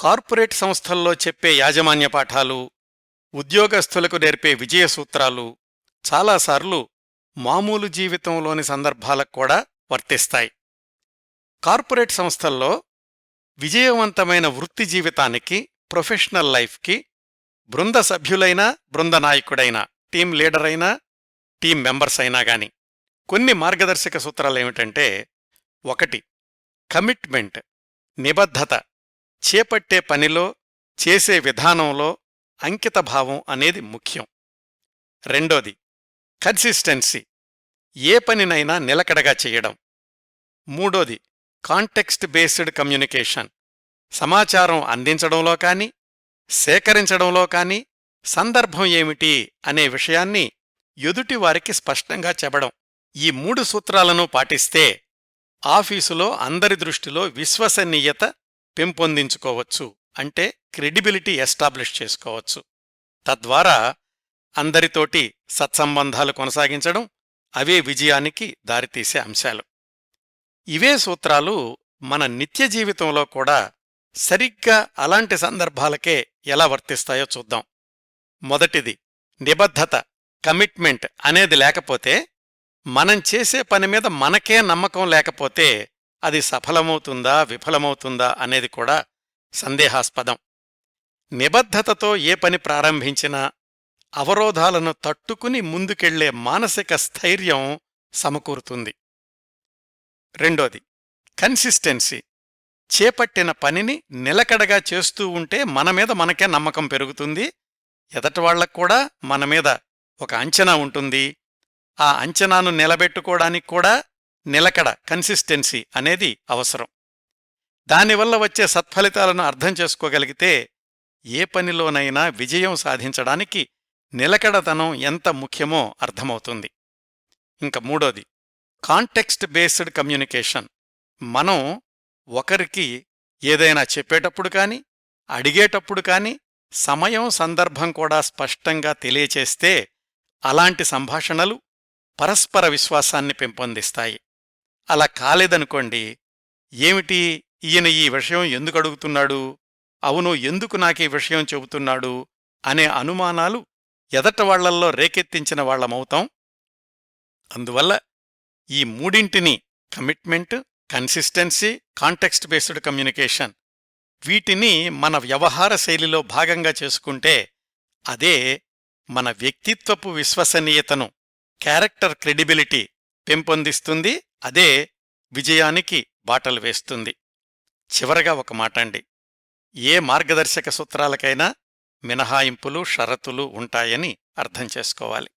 Corporate సంస్థల్లో చెప్పే యాజమాన్య పాఠాలు ఉద్యోగస్తులకు నేర్పే విజయ సూత్రాలు చాలాసార్లు మామూలు జీవితంలోని సందర్భాలకు కూడా వర్తిస్తాయి. కార్పొరేట్ సంస్థల్లో విజయవంతమైన వృత్తి జీవితానికి ప్రొఫెషనల్ లైఫ్కి బృంద సభ్యులైనా బృంద నాయకుడైనా టీం లీడర్ అయినా టీం మెంబర్స్ అయినా గాని కొన్ని మార్గదర్శక సూత్రాలేమిటంటే ఒకటి కమిట్మెంట్ నిబద్ధత చేపట్టే పనిలో చేసే విధానంలో అంకితభావం అనేది ముఖ్యం. రెండోది కన్సిస్టెన్సీ. ఏ పనినైనా నిలకడగా చేయడం. మూడోది కాంటెక్స్ట్ బేస్డ్ కమ్యూనికేషన్. సమాచారం అందించడంలో కాని సేకరించడంలో కాని సందర్భం ఏమిటి అనే విషయాన్ని ఎదుటివారికి స్పష్టంగా చెప్పడం. ఈ మూడు సూత్రాలను పాటిస్తే ఆఫీసులో అందరి దృష్టిలో విశ్వసనీయత పెంపొందించుకోవచ్చు. అంటే క్రెడిబిలిటీ ఎస్టాబ్లిష్ చేసుకోవచ్చు. తద్వారా అందరితోటి సత్సంబంధాలు కొనసాగించడం అవే విజయానికి దారితీసే అంశాలు. ఇవే సూత్రాలు మన నిత్య జీవితంలో కూడా సరిగ్గా అలాంటి సందర్భాలకే ఎలా వర్తిస్తాయో చూద్దాం. మొదటిది నిబద్ధత కమిట్మెంట్ అనేది లేకపోతే మనం చేసే పని మీద మనకే నమ్మకం లేకపోతే అది సఫలమవుతుందా విఫలమవుతుందా అనేది కూడా సందేహాస్పదం. నిబద్ధతతో ఏ పని ప్రారంభించినా అవరోధాలను తట్టుకుని ముందుకెళ్ళే మానసిక స్థైర్యం సమకూరుతుంది. రెండోది కన్సిస్టెన్సీ. చేపట్టిన పనిని నిలకడగా చేస్తూ ఉంటే మనమీద మనకే నమ్మకం పెరుగుతుంది. ఎదటివాళ్ళకు కూడా ఒక అంచనా ఉంటుంది. ఆ అంచనాను నిలబెట్టుకోవడానికి కూడా నిలకడ కన్సిస్టెన్సీ అనేది అవసరం. దానివల్ల వచ్చే సత్ఫలితాలను అర్థం చేసుకోగలిగితే ఏ పనిలోనైనా విజయం సాధించడానికి నిలకడతనం ఎంత ముఖ్యమో అర్థమవుతుంది. ఇంక మూడోది కాంటెక్స్ట్ బేస్డ్ కమ్యూనికేషన్ మనం ఒకరికి ఏదైనా చెప్పేటప్పుడు కాని అడిగేటప్పుడు కాని సమయం సందర్భం కూడా స్పష్టంగా తెలియచేస్తే అలాంటి సంభాషణలు పరస్పర విశ్వాసాన్ని పెంపొందిస్తాయి. అలా కాలేదనుకోండి ఏమిటి ఈయన ఈ విషయం ఎందుకు అడుగుతున్నాడు? అవును ఎందుకు నాకీ విషయం చెబుతున్నాడు? అనే అనుమానాలు ఎదట వాళ్ళల్లో రేకెత్తించిన వాళ్ళమవుతాం అందువల్ల ఈ మూడింటిని commitment consistency context based communication వీటిని మన వ్యవహార శైలిలో భాగంగా చేసుకుంటే అదే మన వ్యక్తిత్వపు విశ్వసనీయతను క్యారెక్టర్ క్రెడిబిలిటీ పెంపొందిస్తుంది అదే విజయానికి బాటలు వేస్తుంది. చివరగా ఒక మాటండి. ఏ మార్గదర్శక సూత్రాలకైనా మినహాయింపులు షరతులు ఉంటాయని అర్థం చేసుకోవాలి.